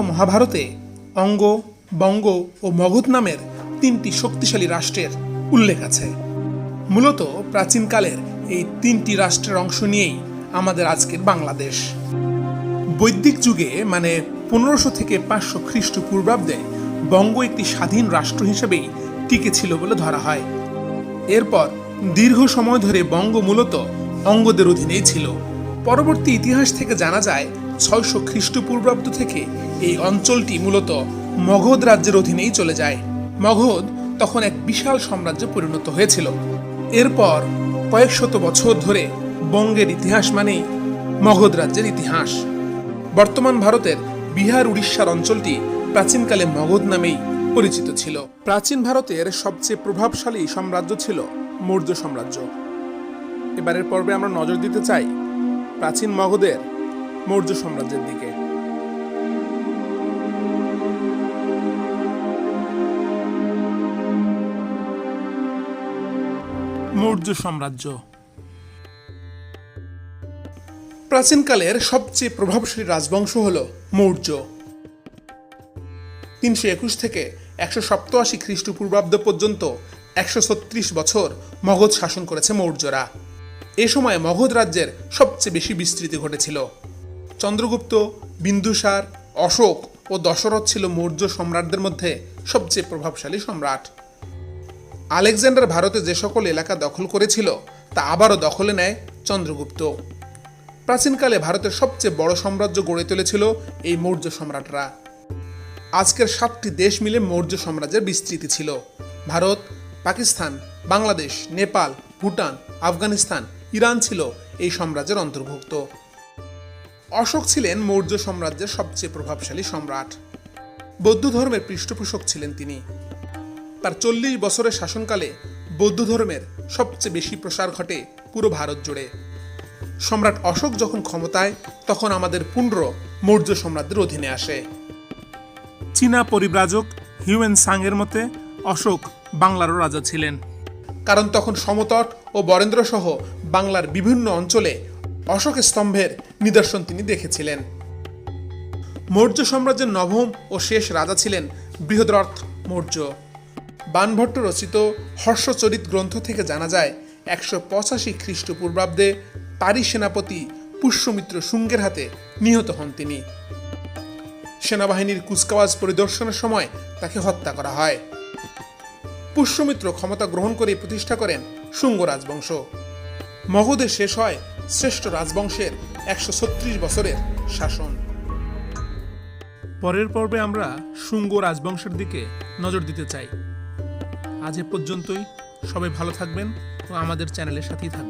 মহাভারতে অঙ্গ, বঙ্গ ও মগধ নামের তিনটি শক্তিশালী রাষ্ট্রের উল্লেখ আছে। মূলত প্রাচীনকালের এই তিনটি রাষ্ট্রের অংশ নিয়েই আমাদের আজকের বাংলাদেশ। বৈদিক যুগে মানে পনেরোশো থেকে পাঁচশো খ্রিস্টপূর্বাব্দে, বঙ্গ একটি স্বাধীন রাষ্ট্র হিসেবেই টিকে ছিল বলে ধরা হয়। এরপর দীর্ঘ সময় ধরে বঙ্গ মূলত অঙ্গদের অধীনেই ছিল। পরবর্তী ইতিহাস থেকে জানা যায়, ছয়শো খ্রিস্টপূর্বাব্দ থেকে এই অঞ্চলটি মূলত মগধ রাজ্যের অধীনেই চলে যায়। মগধ তখন এক বিশাল সাম্রাজ্যে পরিণত হয়েছিল। এরপর কয়েক শত বছর ধরে বঙ্গের ইতিহাস মানেই মগধ রাজ্যের ইতিহাস। বর্তমান ভারতের বিহার উড়িষ্যার অঞ্চলটি প্রাচীনকালে মগধ নামেই পরিচিত ছিল। প্রাচীন ভারতের সবচেয়ে প্রভাবশালী সাম্রাজ্য ছিল মৌর্য সাম্রাজ্য। এবারের পর্বে আমরা নজর দিতে চাই প্রাচীন মগধের মৌর্য সাম্রাজ্যের দিকে। মৌর্য সাম্রাজ্য। প্রাচীনকালের সবচেয়ে প্রভাবশালী রাজবংশ হল মৌর্য। তিনশো একুশ থেকে একশো সপ্তআশি খ্রিস্টপূর্বাব্দ পর্যন্ত একশো ছত্রিশ বছর মগধ শাসন করেছে মৌর্যরা। এ সময় মগধ রাজ্যের সবচেয়ে বেশি বিস্তৃতি ঘটেছিল। চন্দ্রগুপ্ত, বিন্দুসার, অশোক ও দশরথ ছিল মৌর্য সম্রাটদের মধ্যে সবচেয়ে প্রভাবশালী সম্রাট। আলেকজান্ডার ভারতে যে সকল এলাকা দখল করেছিল, তা আবারও দখলে নেয় চন্দ্রগুপ্ত। প্রাচীনকালে ভারতের সবচেয়ে বড় সাম্রাজ্য গড়ে তুলেছিল এই মৌর্য সম্রাটরা। আজকের সাতটি দেশ মিলে মৌর্য সাম্রাজ্যের বিস্তৃতি ছিল। ভারত, পাকিস্তান, বাংলাদেশ, নেপাল, ভুটান, আফগানিস্তান, ইরান ছিল এই সাম্রাজ্যের অন্তর্ভুক্ত। অশোক ছিলেন মৌর্য সাম্রাজ্যের সবচেয়ে প্রভাবশালী সম্রাট। বৌদ্ধ ধর্মের পৃষ্ঠপোষক ছিলেন তিনি। তার চল্লিশ বছরের শাসনকালে বৌদ্ধ ধর্মের সবচেয়ে বেশি প্রসার ঘটে পুরো ভারত জুড়ে। সম্রাট অশোক যখন ক্ষমতায়, তখন আমাদের পুণ্ড্র মৌর্য সম্রাটদের অধীনে আসে। চীনা পরিব্রাজক হিউয়েন সাংয়ের মতে, অশোক বাংলারও রাজা ছিলেন। কারণ তখন সমতট ও বরেন্দ্র সহ বাংলার বিভিন্ন অঞ্চলে অশোক স্তম্ভের নিদর্শন তিনি দেখেছিলেন। মৌর্য সাম্রাজ্যের নবম ও শেষ রাজা ছিলেন বৃহদ্রথ মৌর্য। বানভট্ট রচিত হর্ষচরিত গ্রন্থ থেকে জানা যায়, একশো পঁচাশি খ্রিস্টপূর্বাব্দে পারি সেনাপতি পুষ্যমিত্র শুঙ্গের হাতে নিহত হন তিনি। সেনাবাহিনীর কুচকাওয়াজ পরিদর্শনের সময় তাকে হত্যা করা হয়। পুষ্যমিত্র ক্ষমতা গ্রহণ করে প্রতিষ্ঠা করেন শুঙ্গ রাজবংশ। মগধে শেষ হয় শ্রেষ্ঠ রাজবংশের একশো ছত্রিশ বছরের শাসন। পরের পর্বে আমরা শুঙ্গ রাজবংশের দিকে নজর দিতে চাই। আজ এ পর্যন্তই। সবাই ভালো থাকবেন ও আমাদের চ্যানেলের সাথেই থাকবেন